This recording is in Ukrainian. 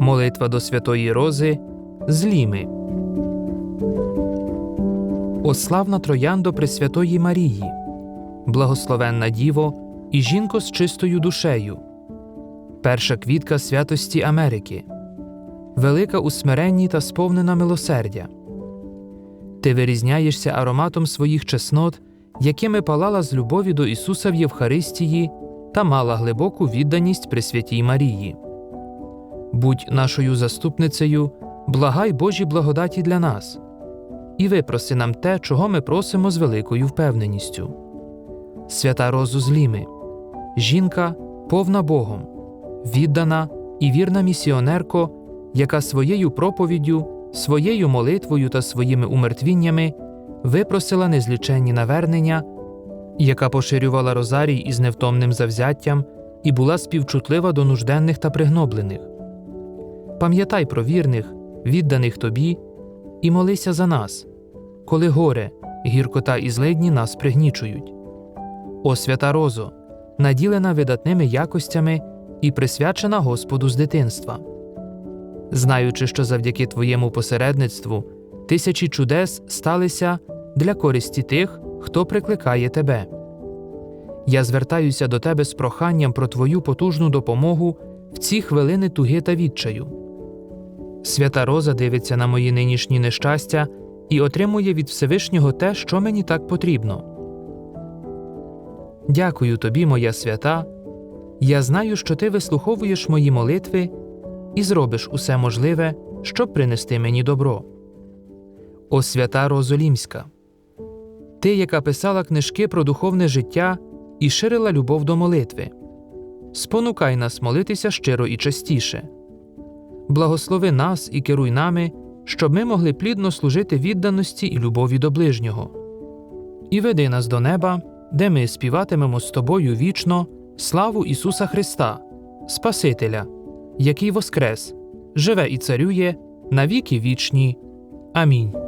Молитва до Святої Рози з Ліми. О славна трояндо Пресвятої Марії, благословенна Діво і жінко з чистою душею, перша квітка святості Америки, велика у смиренні та сповнена милосердя. Ти вирізняєшся ароматом своїх чеснот, якими палала з любові до Ісуса в Євхаристії та мала глибоку відданість Пресвятій Марії. Будь нашою заступницею, благай Божі благодаті для нас, і випроси нам те, чого ми просимо з великою впевненістю. Свята Розу з Ліми, жінка повна Богом, віддана і вірна місіонерко, яка своєю проповіддю, своєю молитвою та своїми умертвіннями випросила незліченні навернення, яка поширювала розарій із невтомним завзяттям і була співчутлива до нужденних та пригноблених. Пам'ятай про вірних, відданих тобі, і молися за нас, коли горе, гіркота і злидні нас пригнічують. О свята Розо, наділена видатними якостями і присвячена Господу з дитинства. Знаючи, що завдяки твоєму посередництву тисячі чудес сталися для користі тих, хто прикликає тебе. Я звертаюся до тебе з проханням про твою потужну допомогу в ці хвилини туги та відчаю. Свята Роза дивиться на мої нинішні нещастя і отримує від Всевишнього те, що мені так потрібно. Дякую тобі, моя свята. Я знаю, що ти вислуховуєш мої молитви і зробиш усе можливе, щоб принести мені добро. О свята Розолімська, ти, яка писала книжки про духовне життя і ширила любов до молитви, спонукай нас молитися щиро і частіше. Благослови нас і керуй нами, щоб ми могли плідно служити відданості і любові до ближнього. І веди нас до неба, де ми співатимемо з тобою вічно славу Ісуса Христа, Спасителя, який воскрес, живе і царює на віки вічні. Амінь.